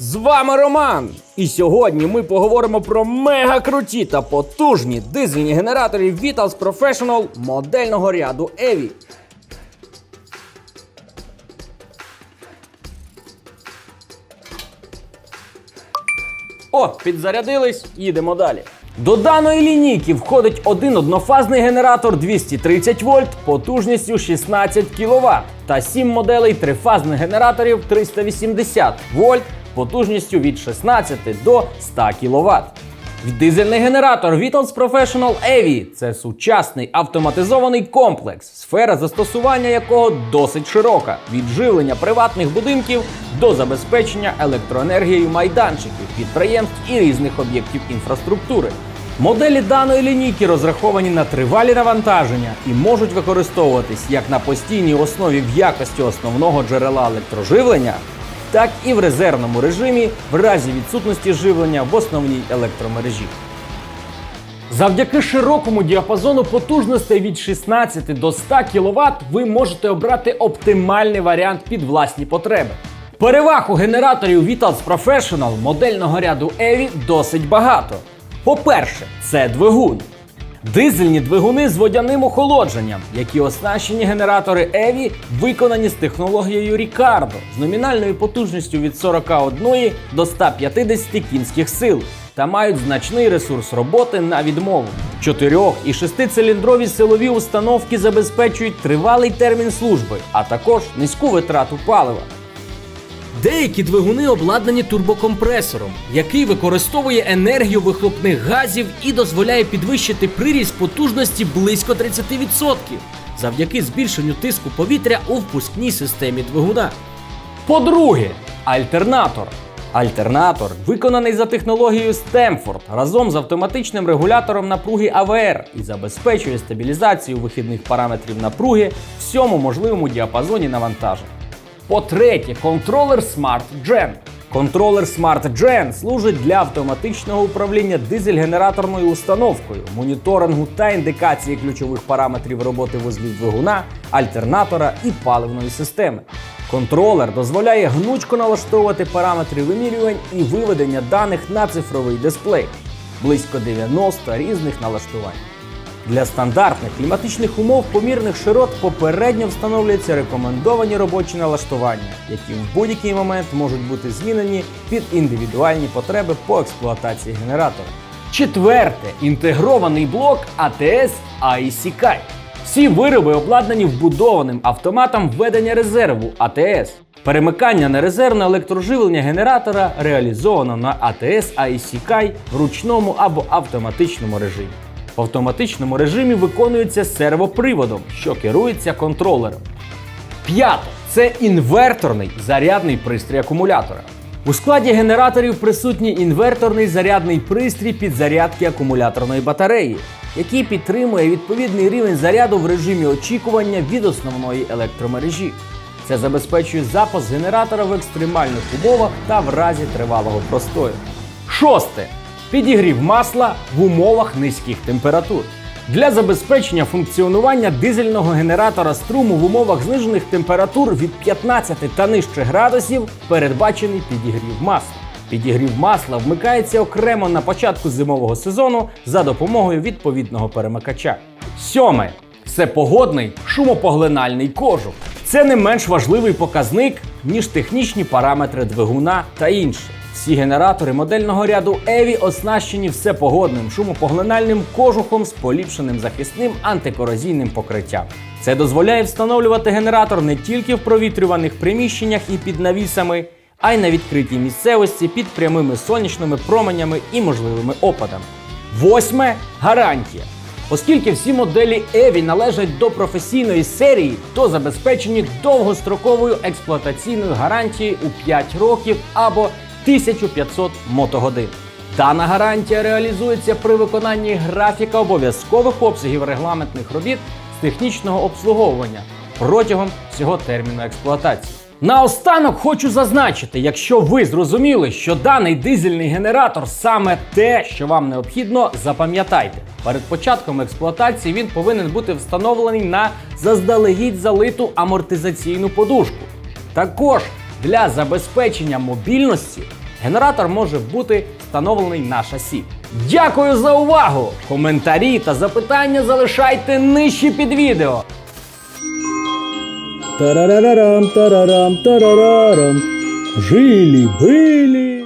З вами Роман! І сьогодні ми поговоримо про мега круті та потужні дизельні генератори Vitals Professional модельного ряду EVI. О, підзарядились, їдемо далі. До даної лінійки входить один однофазний генератор 230 вольт потужністю 16 кВт та 7 моделей трифазних генераторів 380 вольт потужністю від 16 до 100 кВт. Дизельний генератор Vitals Professional EVI – це сучасний автоматизований комплекс, сфера застосування якого досить широка від живлення приватних будинків до забезпечення електроенергією майданчиків, підприємств і різних об'єктів інфраструктури. Моделі даної лінійки розраховані на тривалі навантаження і можуть використовуватись як на постійній основі в якості основного джерела електроживлення, так і в резервному режимі в разі відсутності живлення в основній електромережі. Завдяки широкому діапазону потужностей від 16 до 100 кВт ви можете обрати оптимальний варіант під власні потреби. Переваг у генераторів Vitals Professional модельного ряду EVI досить багато. По-перше, це двигун. Дизельні двигуни з водяним охолодженням, які оснащені генератори EVI, виконані з технологією Ricardo з номінальною потужністю від 41 до 150 кінських сил та мають значний ресурс роботи на відмову. Чотирьох і шестициліндрові силові установки забезпечують тривалий термін служби, а також низьку витрату палива. Деякі двигуни обладнані турбокомпресором, який використовує енергію вихлопних газів і дозволяє підвищити приріст потужності близько 30% завдяки збільшенню тиску повітря у впускній системі двигуна. По-друге, альтернатор. Альтернатор виконаний за технологією Стемфорд разом з автоматичним регулятором напруги АВР і забезпечує стабілізацію вихідних параметрів напруги в всьому можливому діапазоні навантажень. По-третє, контролер Smart Gen. Контролер Smart Gen служить для автоматичного управління дизель-генераторною установкою, моніторингу та індикації ключових параметрів роботи вузлів двигуна, альтернатора і паливної системи. Контролер дозволяє гнучко налаштовувати параметри вимірювань і виведення даних на цифровий дисплей. Близько 90 різних налаштувань. Для стандартних кліматичних умов помірних широт попередньо встановлюються рекомендовані робочі налаштування, які в будь-який момент можуть бути змінені під індивідуальні потреби по експлуатації генератора. Четверте інтегрований блок ATS ICK. Всі вироби обладнані вбудованим автоматом введення резерву ATS. Перемикання на резервне електроживлення генератора реалізовано на ATS ICK в ручному або автоматичному режимі. В автоматичному режимі виконується сервоприводом, що керується контролером. П'ято це інверторний зарядний пристрій акумулятора. У складі генераторів присутній інверторний зарядний пристрій підзарядки акумуляторної батареї, який підтримує відповідний рівень заряду в режимі очікування від основної електромережі. Це забезпечує запуск генератора в екстремальних умовах та в разі тривалого простою. Шосте. Підігрів масла в умовах низьких температур. Для забезпечення функціонування дизельного генератора струму в умовах знижених температур від 15 та нижче градусів передбачений підігрів масла. Підігрів масла вмикається окремо на початку зимового сезону за допомогою відповідного перемикача. Сьоме це погодний шумопоглинальний кожух. Це не менш важливий показник, ніж технічні параметри двигуна та інше. Всі генератори модельного ряду EVI оснащені всепогодним шумопоглинальним кожухом з поліпшеним захисним антикорозійним покриттям. Це дозволяє встановлювати генератор не тільки в провітрюваних приміщеннях і під навісами, а й на відкритій місцевості під прямими сонячними променями і можливими опадами. Восьме гарантія. Оскільки всі моделі EVI належать до професійної серії, то забезпечені довгостроковою експлуатаційною гарантією у 5 років або 1500 мотогодин. Дана гарантія реалізується при виконанні графіка обов'язкових обсягів регламентних робіт з технічного обслуговування протягом всього терміну експлуатації. Наостанок хочу зазначити, якщо ви зрозуміли, що даний дизельний генератор саме те, що вам необхідно, запам'ятайте. Перед початком експлуатації він повинен бути встановлений на заздалегідь залиту амортизаційну подушку. Також для забезпечення мобільності Генератор може бути встановлений на шасі. Дякую за увагу! Коментарі та запитання залишайте нижче під відео. Тарарарам, тарарам, тарарарам. Жили-были.